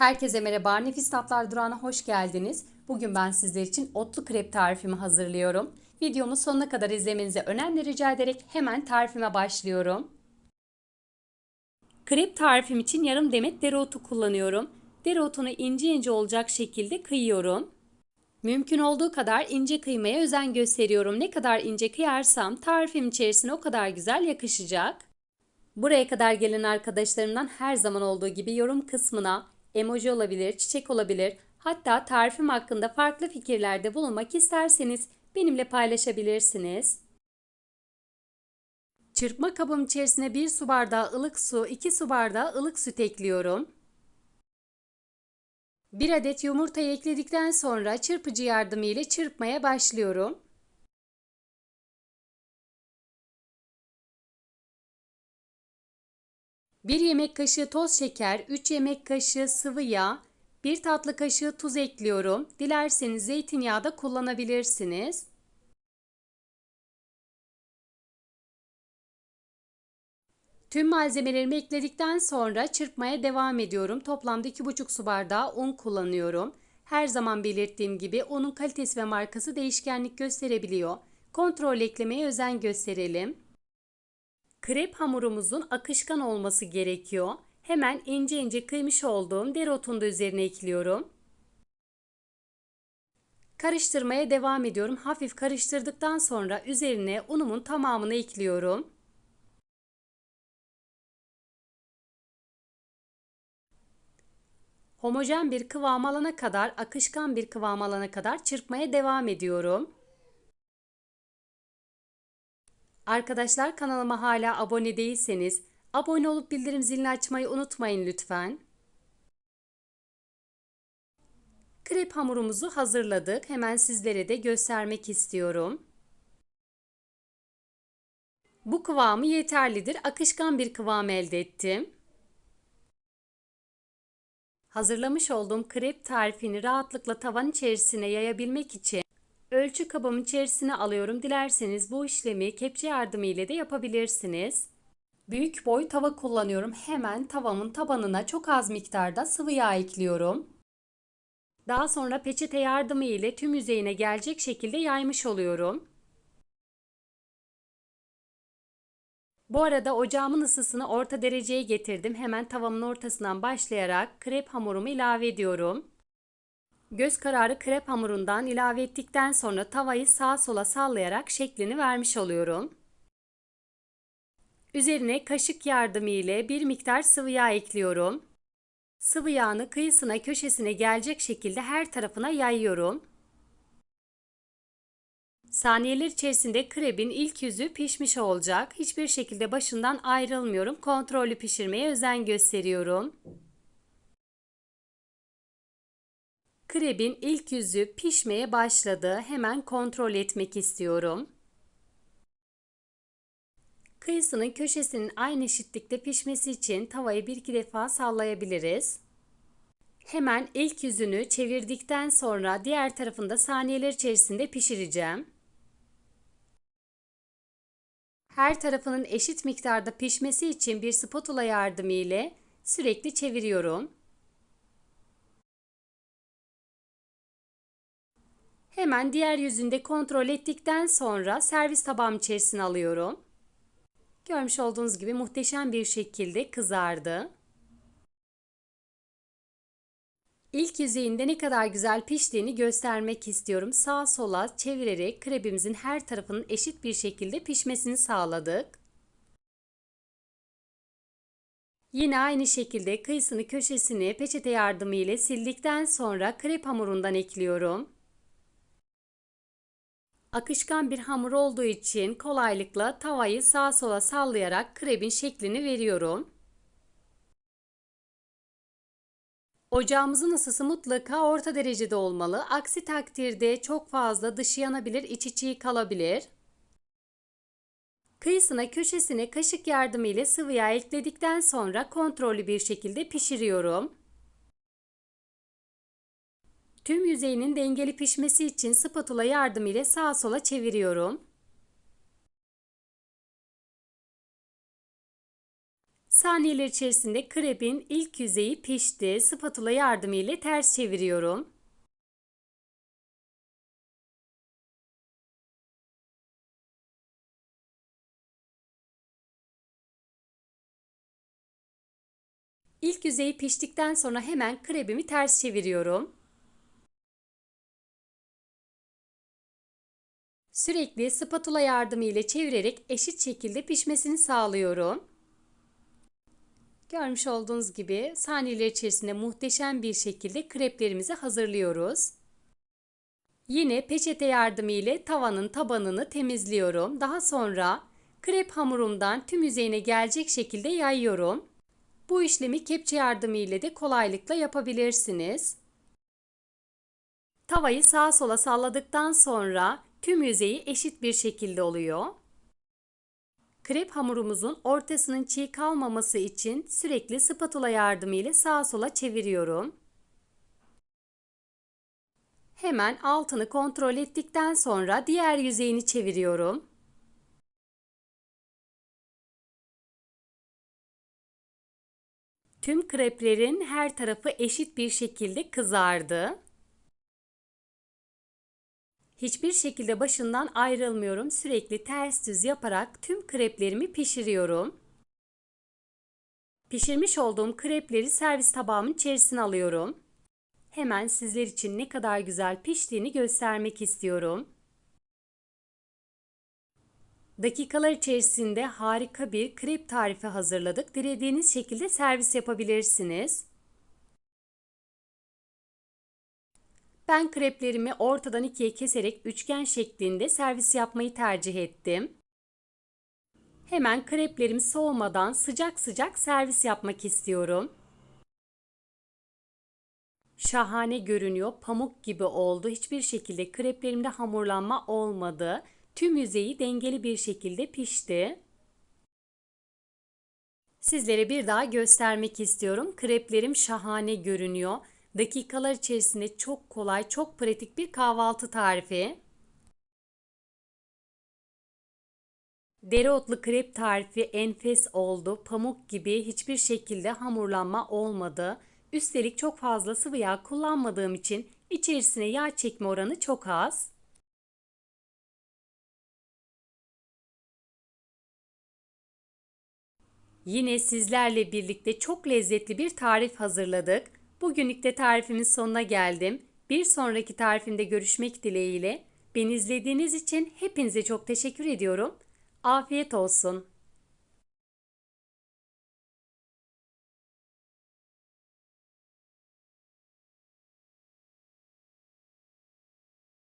Herkese merhaba. Nefis Tatlar Durağı'na hoş geldiniz. Bugün ben sizler için otlu krep tarifimi hazırlıyorum. Videomu sonuna kadar izlemenizi önemli rica ederek hemen tarifime başlıyorum. Krep tarifim için yarım demet dereotu kullanıyorum. Dereotunu ince ince olacak şekilde kıyıyorum. Mümkün olduğu kadar ince kıymaya özen gösteriyorum. Ne kadar ince kıyarsam tarifim içerisine o kadar güzel yakışacak. Buraya kadar gelen arkadaşlarımdan her zaman olduğu gibi yorum kısmına emoji olabilir, çiçek olabilir, hatta tarifim hakkında farklı fikirlerde bulunmak isterseniz benimle paylaşabilirsiniz. Çırpma kabım içerisine 1 su bardağı ılık su, 2 su bardağı ılık süt ekliyorum. 1 adet yumurtayı ekledikten sonra çırpıcı yardımı ile çırpmaya başlıyorum. Bir yemek kaşığı toz şeker, 3 yemek kaşığı sıvı yağ, 1 tatlı kaşığı tuz ekliyorum. Dilerseniz zeytinyağı da kullanabilirsiniz. Tüm malzemelerimi ekledikten sonra çırpmaya devam ediyorum. Toplamda 2,5 su bardağı un kullanıyorum. Her zaman belirttiğim gibi unun kalitesi ve markası değişkenlik gösterebiliyor. Kontrol eklemeye özen gösterelim. Krep hamurumuzun akışkan olması gerekiyor. Hemen ince ince kıymış olduğum dereotunu da üzerine ekliyorum. Karıştırmaya devam ediyorum. Hafif karıştırdıktan sonra üzerine unumun tamamını ekliyorum. Homojen bir kıvam alana kadar, akışkan bir kıvam alana kadar çırpmaya devam ediyorum. Arkadaşlar kanalıma hala abone değilseniz abone olup bildirim zilini açmayı unutmayın lütfen. Krep hamurumuzu hazırladık. Hemen sizlere de göstermek istiyorum. Bu kıvamı yeterlidir. Akışkan bir kıvam elde ettim. Hazırlamış olduğum krep tarifini rahatlıkla tavan içerisine yayabilmek için Ölçü kabımın içerisine alıyorum. Dilerseniz bu işlemi kepçe yardımı ile de yapabilirsiniz. Büyük boy tava kullanıyorum. Hemen tavamın tabanına çok az miktarda sıvı yağ ekliyorum. Daha sonra peçete yardımı ile tüm yüzeyine gelecek şekilde yaymış oluyorum. Bu arada ocağımın ısısını orta dereceye getirdim. Hemen tavamın ortasından başlayarak krep hamurumu ilave ediyorum. Göz kararı krep hamurundan ilave ettikten sonra tavayı sağa sola sallayarak şeklini vermiş oluyorum. Üzerine kaşık yardımı ile bir miktar sıvı yağ ekliyorum. Sıvı yağını kıyısına köşesine gelecek şekilde her tarafına yayıyorum. Saniyeler içerisinde krebin ilk yüzü pişmiş olacak. Hiçbir şekilde başından ayrılmıyorum. Kontrollü pişirmeye özen gösteriyorum. Krebin ilk yüzü pişmeye başladı. Hemen kontrol etmek istiyorum. Kıyısının köşesinin aynı eşitlikte pişmesi için tavayı bir iki defa sallayabiliriz. Hemen ilk yüzünü çevirdikten sonra diğer tarafında saniyeler içerisinde pişireceğim. Her tarafının eşit miktarda pişmesi için bir spatula yardımı ile sürekli çeviriyorum. Hemen diğer yüzünde kontrol ettikten sonra servis tabağım içerisine alıyorum. Görmüş olduğunuz gibi muhteşem bir şekilde kızardı. İlk yüzeyinde ne kadar güzel piştiğini göstermek istiyorum. Sağa sola çevirerek krebimizin her tarafının eşit bir şekilde pişmesini sağladık. Yine aynı şekilde kıyısını köşesini peçete yardımı ile sildikten sonra krep hamurundan ekliyorum. Akışkan bir hamur olduğu için kolaylıkla tavayı sağa sola sallayarak krebin şeklini veriyorum. Ocağımızın ısısı mutlaka orta derecede olmalı. Aksi takdirde çok fazla dışı yanabilir, içi çiğ kalabilir. Kıyısına köşesine kaşık yardımıyla sıvı yağ ekledikten sonra kontrollü bir şekilde pişiriyorum. Tüm yüzeyinin dengeli pişmesi için spatula yardımıyla sağa sola çeviriyorum. Saniyeler içerisinde krebin ilk yüzeyi pişti. Spatula yardımıyla ters çeviriyorum. İlk yüzeyi piştikten sonra hemen krebimi ters çeviriyorum. Sürekli spatula yardımı ile çevirerek eşit şekilde pişmesini sağlıyorum. Görmüş olduğunuz gibi saniyeler içerisinde muhteşem bir şekilde kreplerimizi hazırlıyoruz. Yine peçete yardımı ile tavanın tabanını temizliyorum. Daha sonra krep hamurumdan tüm yüzeyine gelecek şekilde yayıyorum. Bu işlemi kepçe yardımı ile de kolaylıkla yapabilirsiniz. Tavayı sağa sola salladıktan sonra tüm yüzeyi eşit bir şekilde oluyor. Krep hamurumuzun ortasının çiğ kalmaması için sürekli spatula yardımıyla sağa sola çeviriyorum. Hemen altını kontrol ettikten sonra diğer yüzeyini çeviriyorum. Tüm kreplerin her tarafı eşit bir şekilde kızardı. Hiçbir şekilde başından ayrılmıyorum. Sürekli ters düz yaparak tüm kreplerimi pişiriyorum. Pişirmiş olduğum krepleri servis tabağımın içerisine alıyorum. Hemen sizler için ne kadar güzel piştiğini göstermek istiyorum. Dakikalar içerisinde harika bir krep tarifi hazırladık. Dilediğiniz şekilde servis yapabilirsiniz. Ben kreplerimi ortadan ikiye keserek üçgen şeklinde servis yapmayı tercih ettim. Hemen kreplerimi soğumadan sıcak sıcak servis yapmak istiyorum. Şahane görünüyor. Pamuk gibi oldu. Hiçbir şekilde kreplerimde hamurlanma olmadı. Tüm yüzeyi dengeli bir şekilde pişti. Sizlere bir daha göstermek istiyorum. Kreplerim şahane görünüyor. Dakikalar içerisinde çok kolay, çok pratik bir kahvaltı tarifi. Dereotlu krep tarifi enfes oldu. Pamuk gibi hiçbir şekilde hamurlanma olmadı. Üstelik çok fazla sıvı yağ kullanmadığım için içerisine yağ çekme oranı çok az. Yine sizlerle birlikte çok lezzetli bir tarif hazırladık. Bugünlük de tarifimin sonuna geldim. Bir sonraki tarifimde görüşmek dileğiyle. Beni izlediğiniz için hepinize çok teşekkür ediyorum. Afiyet olsun.